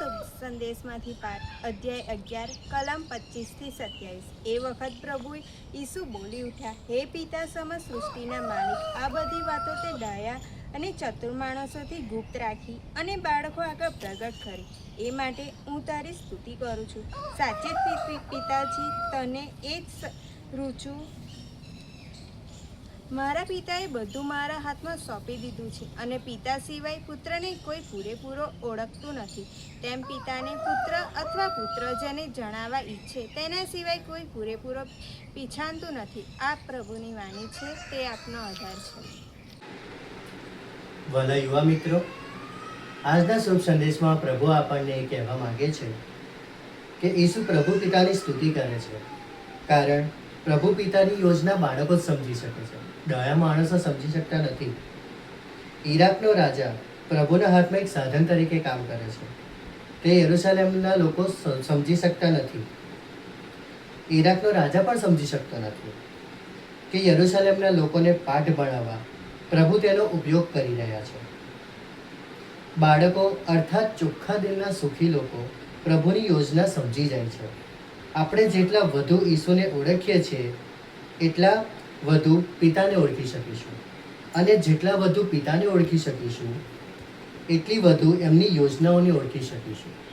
વાર્તામાંથી પાઠ અધ્યાય અગિયાર, કલમ પચીસથી સત્યાવીસ. એ વખત પ્રભુએ ઈસુ બોલી ઉઠ્યા, હે પિતા સમ સૃષ્ટિના માલિક, આ બધી વાતો તે ડાયા અને ચતુર માણસોથી ગુપ્ત રાખી અને બાળકો આગળ પ્રગટ કરી. એ માટે હું તારી સ્તુતિ કરું છું. સાચે પિતાજી તને એ જ રૂચું મારા પિતાએ બધું મારા હાથમાં સોંપી દીધું છે અને પિતા સિવાય પુત્રને કોઈ પૂરેપૂરો ઓળખતું નથી. તેમ પિતાને પુત્ર અથવા પુત્ર જેને જણાવવા ઈચ્છે તેના સિવાય કોઈ પૂરેપૂરો પીછાનતું નથી. આ પ્રભુની વાણી છે, તે આપનો આધાર છે. ભલા યુવા મિત્રો, આજના શુભ સંદેશમાં પ્રભુ આપણને એ કહેવા માંગે છે કે ઈસુ પ્રભુ પિતાની સ્તુતિ કરે છે. કારણ પ્રભુ પિતાની યોજના બાળકો જ સમજી શકે છે. દયા માણસો સમજી શકતા નથી. ઈરાકનો રાજા પ્રભુના હાથમાં એક સાધન તરીકે કામ કરે છે. તે યરુશલેમના લોકો સમજી શકતા નથી. ઈરાકનો રાજા પણ સમજી શકતો નથી કે યરુશલેમના લોકોને પાઠ ભણાવવા પ્રભુ તેનો ઉપયોગ કરી રહ્યા છે. બાળકો અર્થાત ચોખ્ખા દિલના સુખી લોકો પ્રભુની યોજના સમજી જાય છે. આપણે જેટલા વધુ ઈસુને ઓળખીએ છીએ, એટલા વધુ પિતાને ઓળખી શકીશું. અને જેટલા વધુ પિતાને ઓળખી શકીશું, એટલી વધુ એમની યોજનાઓને ઓળખી શકીશું.